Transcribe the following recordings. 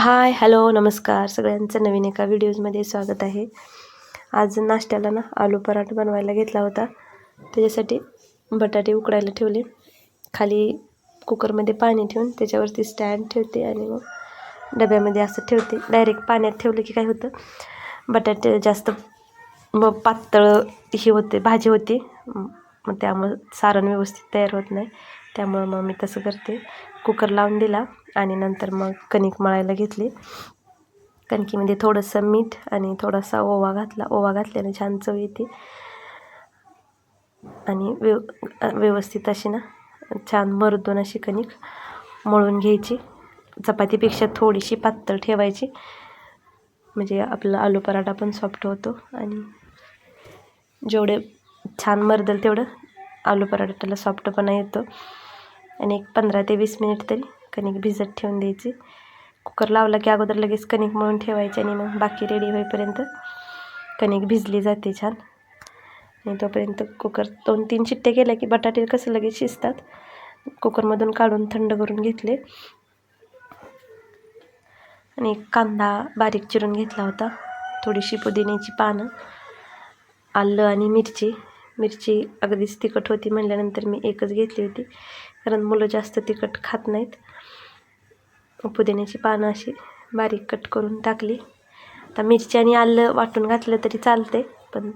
Hi hello नमस्कार. सगळ्यांचं नवीन एका व्हिडिओजमध्ये स्वागत आहे. आज नाश्त्याला ना आलू पराठा बनवायला घेतला होता. त्याच्यासाठी बटाटे उकडायला ठेवले. खाली कुकरमध्ये पाणी ठेवून त्याच्यावरती स्टँड ठेवते आणि मग डब्यामध्ये असं ठेवते. डायरेक्ट पाण्यात ठेवलं की काय होतं? बटाटे जास्त मग पातळ ही होते भाजी होती. मग त्यामुळं सारण व्यवस्थित तयार होत नाही. त्यामुळं मग मी तसं करते. कुकर लावून दिला आणि नंतर मग कणिक मळायला घेतली. कणकीमध्ये थोडंसं मीठ आणि थोडासा ओवा घातला. ओवा घातल्याने छान चव येते. आणि व्यव व्यवस्थित अशी ना छान मरदून अशी कणिक मळून घ्यायची. चपातीपेक्षा थोडीशी पातळ ठेवायची. म्हणजे आपला आलू पराठा पण सॉफ्ट होतो आणि जेवढे छान मरदल तेवढं आलू पराठाला सॉफ्टपणा येतो. आणि एक पंधरा ते वीस मिनिट तरी कणिक भिजत ठेवून द्यायची. कुकर लावला की अगोदर लगेच कणिक मळून ठेवायची आणि मग बाकी रेडी होईपर्यंत कणिक भिजली जाते छान. आणि तोपर्यंत कुकर दोन तीन चिट्टे केल्या की बटाटे कसं लगेच शिजतात. कुकरमधून काढून थंड करून घेतले. आणि कांदा बारीक चिरून घेतला होता. थोडीशी पुदिन्याची पानं आलं आणि मिरची. मिरची अगदीच तिखट होती म्हणल्यानंतर मी एकच घेतली होती. कारण मुलं जास्त तिखट खात नाहीत. पुदिन्याची पानं अशी बारीक कट करून टाकली. आता मिरची आणि आलं वाटून घातलं तरी चालते पण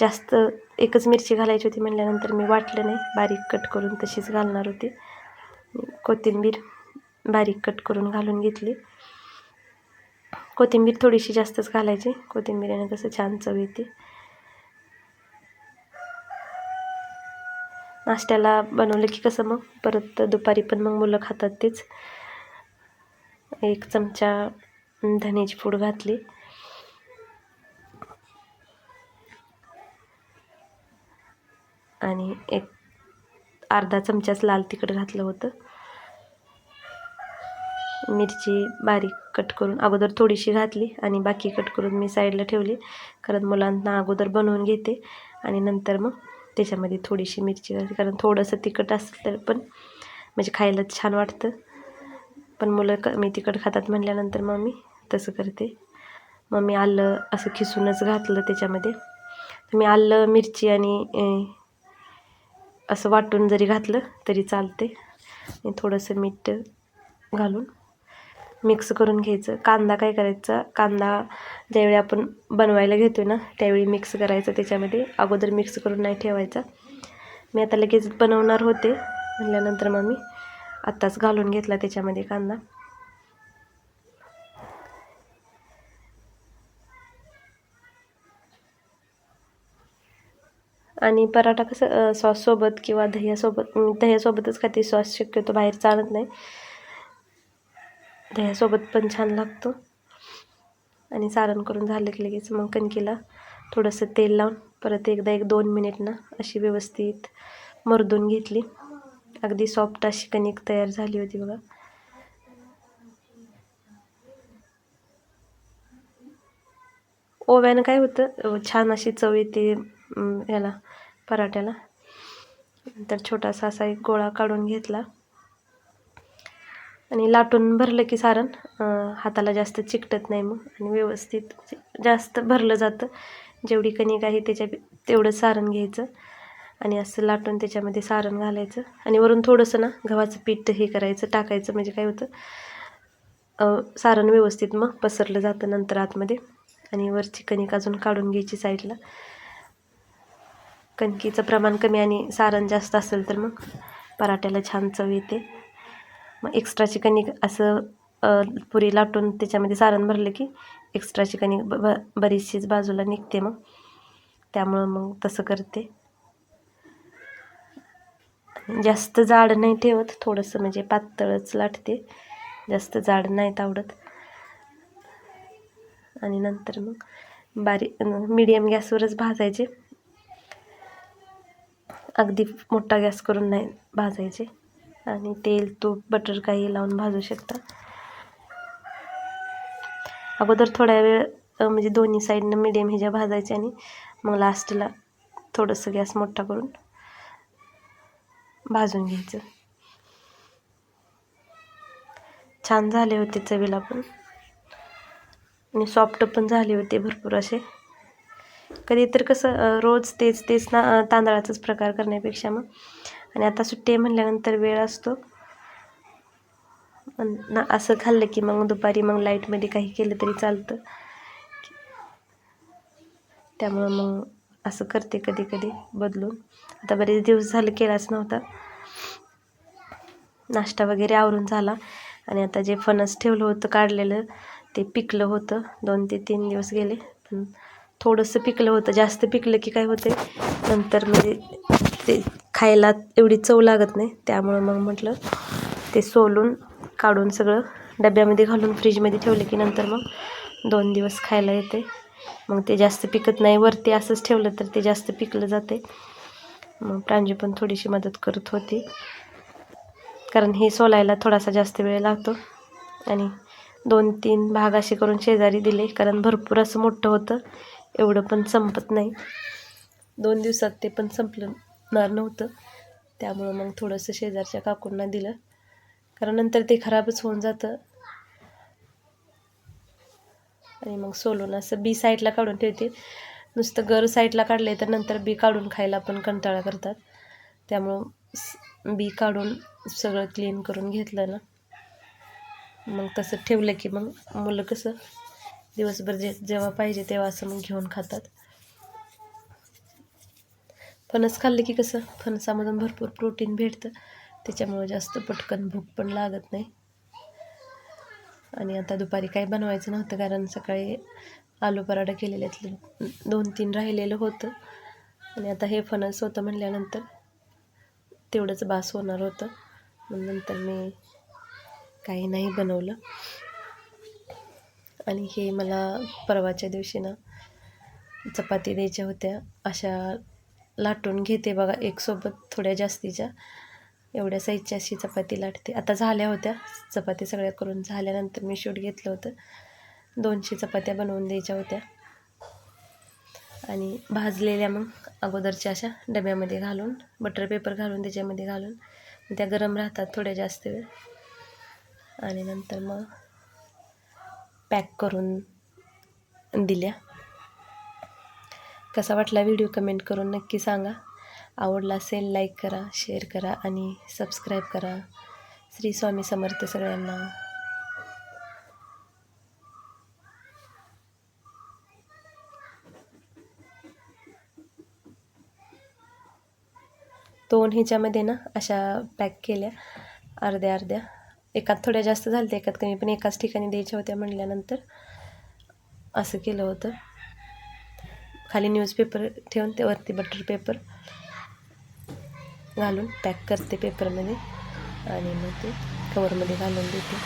जास्त एकच मिरची घालायची होती म्हणल्यानंतर मी वाटलं नाही. बारीक कट करून तशीच घालणार होती. कोथिंबीर बारीक कट करून घालून घेतली. कोथिंबीर थोडीशी जास्तच घालायची. कोथिंबीरीने कसं छान चव येते. नाश्त्याला बनवलं की कसं मग? परत दुपारी पण मग मुलं खातात तेच. एक चमचा धण्याची पूड घातली. आणि एक अर्धा चमचाच लाल तिखट घातलं होतं. मिरची बारीक कट करून अगोदर थोडीशी घातली आणि बाकी कट करून मी साईडला ठेवली. कारण मुलांना अगोदर बनवून घेते आणि नंतर मग त्याच्यामध्ये थोडीशी मिरची घालते. कारण थोडंसं तिखट असलं तर पण म्हणजे खायला छान वाटतं. पण मुलं क मी तिखट खातात म्हटल्यानंतर मग मी तसं करते. मग मी आलं असं खिसूनच घातलं त्याच्यामध्ये. मी आलं मिरची आणि असं वाटून जरी घातलं तरी चालते. थोडंसं मीठ घालून. मिक्स करून घ्यायचं. कांदा काय करायचा? कांदा ज्यावेळी आपण बनवायला घेतो ना त्यावेळी मिक्स करायचं त्याच्यामध्ये. अगोदर मिक्स करून नाही ठेवायचा. मी आता लगेच बनवणार होते म्हणल्यानंतर मग मी आत्ताच घालून घेतला त्याच्यामध्ये कांदा. आणि पराठा कसं सॉससोबत किंवा दह्यासोबत दह्यासोबतच खाते सॉस शक्यतो बाहेर चालत नाही. दह्यासोबत पण छान लागतो. आणि सारण करून झालं की लगेच मग कणकीला थोडंसं तेल लावून परत एकदा एक दोन मिनिट ना अशी व्यवस्थित मर्दून घेतली. अगदी सॉफ्ट अशी कणिक तयार झाली होती बघा. ओव्यानं काय होतं? छान अशी चव येते याला पराठ्याला. नंतर छोटासा असा एक गोळा काढून घेतला. आणि लाटून भरलं की सारण हाताला जास्त चिकटत नाही मग. आणि व्यवस्थित जास्त भरलं जातं. जेवढी कणिक आहे त्याच्या तेवढं सारण घ्यायचं. आणि असं लाटून त्याच्यामध्ये सारण घालायचं. आणि वरून थोडंसं ना गव्हाचं पीठ हे करायचं टाकायचं म्हणजे काय होतं सारण व्यवस्थित मग पसरलं जातं नंतर आतमध्ये. आणि वरची कणिक अजून काढून घ्यायची साईडला. कणकीचं प्रमाण कमी आणि सारण जास्त असेल तर मग पराठ्याला छान चव येते. मग एक्स्ट्राची कणिक असं पुरी लाटून त्याच्यामध्ये सारण भरलं की एक्स्ट्राची कणिक ब बरीचशीच बाजूला निघते मग. त्यामुळं मग तसं करते. जास्त जाड नाही ठेवत थोडंसं म्हणजे पातळच लाटते. जास्त जाड नाहीत आवडत. आणि नंतर मग बारीक मिडियम गॅसवरच भाजायचे. अगदी मोठा गॅस करून नाही भाजायचे. आणि तेल तूप बटर काही लावून भाजू शकता. अगोदर थोड्या वेळ म्हणजे दोन्ही साईडनं मिडियम ह्याच्या भाजायचे आणि मग लास्टला थोडंसं गॅस मोठा करून भाजून घ्यायचं. छान झाले होते चवीला पण. आणि सॉफ्ट पण झाले होते भरपूर असे. कधी तर कसं रोज तेच तेच ना तांदळाचाच प्रकार करण्यापेक्षा मग आणि आता सुट्टी म्हणल्यानंतर वेळ असतो. ना असं खाल्लं की मग दुपारी मग लाईटमध्ये काही केलं तरी चालतं. त्यामुळं मग असं करते कधी कधी बदलून. आता बरेच दिवस झालं केलाच नव्हता. नाश्ता वगैरे आवरून झाला. आणि आता जे फणस ठेवलं होतं काढलेलं ते पिकलं होतं. दोन ते तीन दिवस गेले. पण थोडंसं पिकलं होतं. जास्त पिकलं की काय होते नंतर म्हणजे ते खायला एवढी चव लागत नाही त्यामुळं मग म्हटलं ते सोलून काढून सगळं डब्यामध्ये घालून फ्रीजमध्ये ठेवले की नंतर मग दोन दिवस खायला येते. मग ते जास्त पिकत नाही वरती असंच ठेवलं तर ते जास्त पिकलं जाते. मग प्रांजी पण थोडीशी मदत करत होती. कारण हे सोलायला थोडासा जास्त वेळ लागतो. आणि दोन तीन भाग असे करून शेजारी दिले कारण भरपूर असं मोठं होतं एवढं पण संपत नाही. दोन दिवसात ते पण संपलं. होणार नव्हतं. त्यामुळं मग थोडंसं शेजारच्या काकूंना दिलं. कारण नंतर ते खराबच होऊन जातं. आणि मग सोलून असं बी साईडला काढून ठेवते. नुसतं गर साईडला काढले तर नंतर बी काढून खायला पण कंटाळा करतात. त्यामुळं बी काढून सगळं क्लीन करून घेतलं ना. मग तसं ठेवलं की मग मुलं कसं दिवसभर जे जेव्हा पाहिजे तेव्हा असं मग घेऊन खातात. फणस खाल्लं की कसं फणसामधून भरपूर प्रोटीन भेटतं. त्याच्यामुळं जास्त पटकन भूक पण लागत नाही. आणि आता दुपारी काही बनवायचं नव्हतं कारण सकाळी आलू पराठा केलेल्यातलं दोन तीन राहिलेलं होतं. आणि आता हे फणस होतं म्हणल्यानंतर तेवढंच बास होणार होतं. मग नंतर मी काही नाही बनवलं. आणि हे मला परवाच्या दिवशी ना चपाती द्यायच्या होत्या. अशा लाटून घेते बघा एकसोबत थोड्या जास्तीच्या. एवढ्या साईजच्या अशी चपाती लाटते. आता झाल्या होत्या. चपाती सगळ्या करून झाल्यानंतर मी शूट घेतलं होतं. दोनशे चपात्या बनवून द्यायच्या होत्या. आणि भाजलेल्या मग अगोदरच्या अशा डब्यामध्ये घालून बटर पेपर घालून त्याच्यामध्ये घालून. त्या गरम राहतात थोड्या जास्त वेळ. आणि नंतर मग पॅक करून दिल्या. कसा वाटला व्हिडिओ कमेंट करून नक्की सांगा. आवडला असेल लाईक करा शेअर करा आणि सबस्क्राईब करा. श्री स्वामी समर्थ सगळ्यांना. दोन ह्याच्यामध्ये ना अशा पॅक केल्या. अर्ध्या अर्ध्या. एकात थोड्या जास्त झाल्या एकात कमी पण एकाच ठिकाणी द्यायच्या होत्या म्हणल्यानंतर असं केलं होतं. खाली न्यूजपेपर ठेवून त्यावरती बटर पेपर घालून पॅक करते पेपरमध्ये आणि मग ते कवरमध्ये घालून देते.